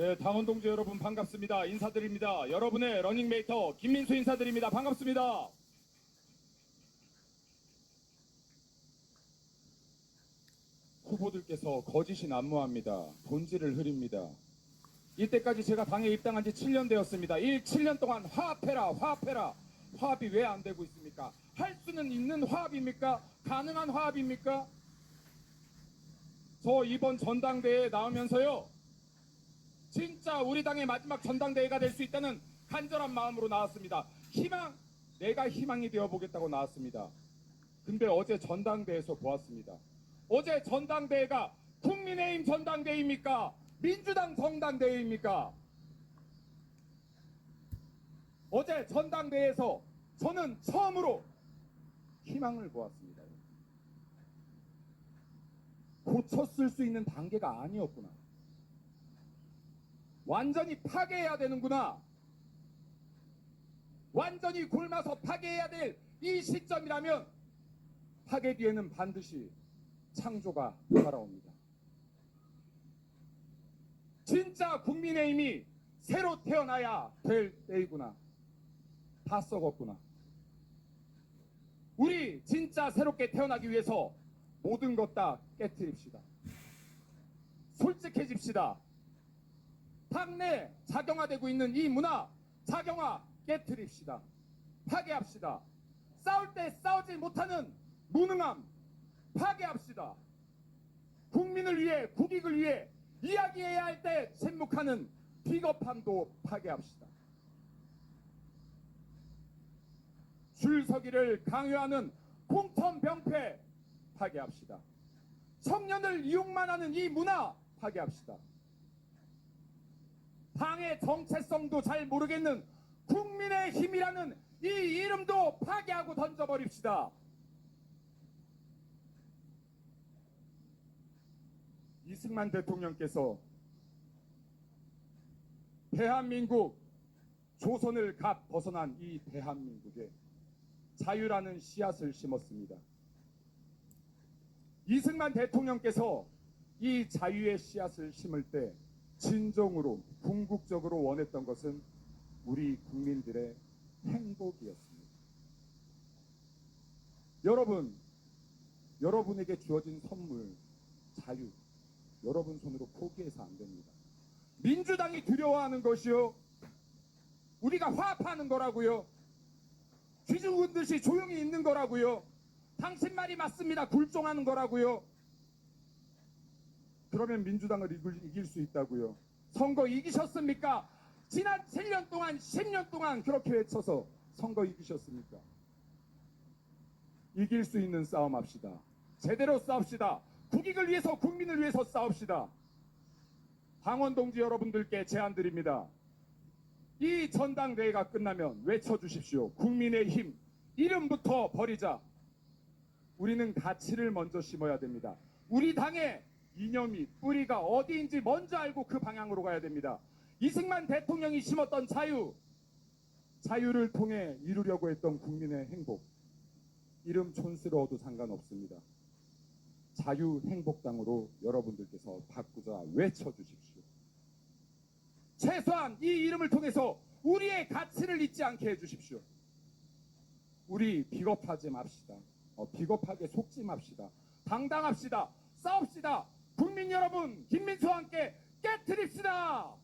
네, 당원 동지 여러분 반갑습니다. 인사드립니다. 여러분의 러닝메이터 김민수 인사드립니다. 반갑습니다. 후보들께서 거짓이 난무합니다. 본질을 흐립니다. 이때까지 제가 당에 입당한 지 7년 되었습니다. 이 7년 동안 화합해라, 화합해라. 화합이 왜 안 되고 있습니까? 할 수는 있는 화합입니까? 가능한 화합입니까? 저 이번 전당대회에 나오면서요. 진짜 우리 당의 마지막 전당대회가 될 수 있다는 간절한 마음으로 나왔습니다. 희망, 내가 희망이 되어 보겠다고 나왔습니다. 근데 어제 전당대회에서 보았습니다. 어제 전당대회가 국민의힘 전당대회입니까? 민주당 전당대회입니까? 어제 전당대회에서 저는 처음으로 희망을 보았습니다. 고쳤을 수 있는 단계가 아니었구나. 완전히 파괴해야 되는구나. 완전히 굶어서 파괴해야 될 이 시점이라면 파괴 뒤에는 반드시 창조가 따라옵니다. 진짜 국민의힘이 새로 태어나야 될 때이구나. 다 썩었구나. 우리 진짜 새롭게 태어나기 위해서 모든 것 다 깨뜨립시다. 솔직해집시다. 당내 작용화되고 있는 이 문화 작용화 깨뜨립시다. 파괴합시다. 싸울 때 싸우지 못하는 무능함 파괴합시다. 국민을 위해 국익을 위해 이야기해야 할 때 침묵하는 비겁함도 파괴합시다. 줄서기를 강요하는 공천병폐 파괴합시다. 청년을 이용만 하는 이 문화 파괴합시다. 당의 정체성도 잘 모르겠는 국민의 힘이라는 이 이름도 파괴하고 던져버립시다. 이승만 대통령께서 대한민국 조선을 갓 벗어난 이 대한민국에 자유라는 씨앗을 심었습니다. 이승만 대통령께서 이 자유의 씨앗을 심을 때 진정으로 궁극적으로 원했던 것은 우리 국민들의 행복이었습니다. 여러분, 여러분에게 주어진 선물, 자유, 여러분 손으로 포기해서 안 됩니다. 민주당이 두려워하는 것이요. 우리가 화합하는 거라고요. 귀중한 듯이 조용히 있는 거라고요. 당신 말이 맞습니다. 굴종하는 거라고요. 그러면 민주당을 이길, 이길 수 있다고요. 선거 이기셨습니까? 지난 7년 동안, 10년 동안 그렇게 외쳐서 선거 이기셨습니까? 이길 수 있는 싸움 합시다. 제대로 싸웁시다. 국익을 위해서, 국민을 위해서 싸웁시다. 당원 동지 여러분들께 제안 드립니다. 이 전당대회가 끝나면 외쳐주십시오. 국민의 힘. 이름부터 버리자. 우리는 가치를 먼저 심어야 됩니다. 우리 당의 이념이 뿌리가 어디인지 먼저 알고 그 방향으로 가야 됩니다. 이승만 대통령이 심었던 자유, 자유를 통해 이루려고 했던 국민의 행복. 이름 촌스러워도 상관없습니다. 자유 행복당으로 여러분들께서 바꾸자 외쳐주십시오. 최소한 이 이름을 통해서 우리의 가치를 잊지 않게 해주십시오. 우리 비겁하지 맙시다. 어, 비겁하게 속지 맙시다. 당당합시다. 싸웁시다. 국민 여러분, 김민수와 함께 깨트립시다.